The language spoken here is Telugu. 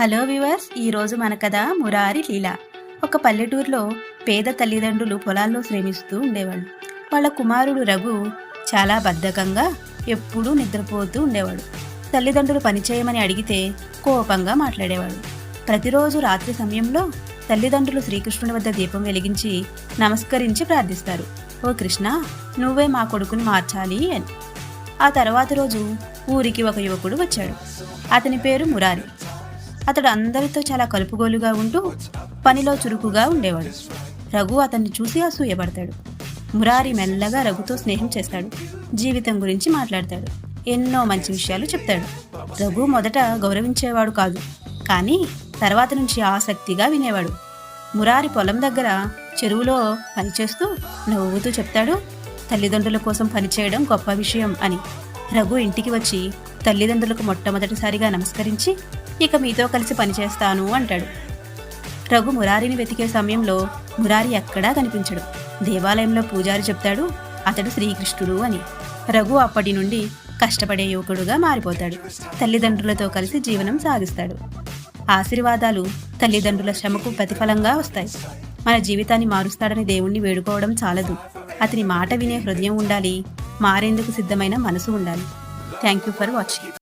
హలో వివర్స్ ఈరోజు మన కథ మురారి లీల. ఒక పల్లెటూరులో పేద తల్లిదండ్రులు పొలాల్లో శ్రమిస్తూ ఉండేవాళ్ళు వాళ్ళ కుమారుడు రఘు చాలా బద్ధకంగా ఎప్పుడూ నిద్రపోతూ ఉండేవాడు. తల్లిదండ్రులు పనిచేయమని అడిగితే కోపంగా మాట్లాడేవాడు. ప్రతిరోజు రాత్రి సమయంలో తల్లిదండ్రులు శ్రీకృష్ణుడి వద్ద దీపం వెలిగించి నమస్కరించి ప్రార్థిస్తారు. ఓ కృష్ణ నువ్వే మా కొడుకుని మార్చాలి అని. ఆ తర్వాత రోజు ఊరికి ఒక యువకుడు వచ్చాడు. అతని పేరు మురారి. అతడు అందరితో చాలా కలుపుగోలుగా ఉంటూ పనిలో చురుకుగా ఉండేవాడు. రఘు అతన్ని చూసి అసూయపడతాడు. మురారి మెల్లగా రఘుతో స్నేహం చేస్తాడు. జీవితం గురించి మాట్లాడతాడు. ఎన్నో మంచి విషయాలు చెప్తాడు. రఘు మొదట గౌరవించేవాడు కాదు. కానీ తర్వాత నుంచి ఆసక్తిగా వినేవాడు. మురారి పొలం దగ్గర చెరువులో పనిచేస్తూ నవ్వుతూ చెప్తాడు తల్లిదండ్రుల కోసం పనిచేయడం గొప్ప విషయం అని. రఘు ఇంటికి వచ్చి తల్లిదండ్రులకు మొట్టమొదటిసారిగా నమస్కరించి ఇక మీతో కలిసి పనిచేస్తాను అంటాడు. రఘు మురారిని వెతికే సమయంలో మురారి ఎక్కడా కనిపించడు. దేవాలయంలో పూజారి చెప్తాడు అతడు శ్రీకృష్ణుడు అని. రఘు అప్పటి నుండి కష్టపడే యువకుడుగా మారిపోతాడు. తల్లిదండ్రులతో కలిసి జీవనం సాగిస్తాడు. ఆశీర్వాదాలు తల్లిదండ్రుల శ్రమకు ప్రతిఫలంగా వస్తాయి. మన జీవితాన్ని మారుస్తాడని దేవుణ్ణి వేడుకోవడం చాలదు. అతని మాట వినే హృదయం ఉండాలి మారేందుకు సిద్ధమైన మనసు ఉండాలి. Thank you for watching.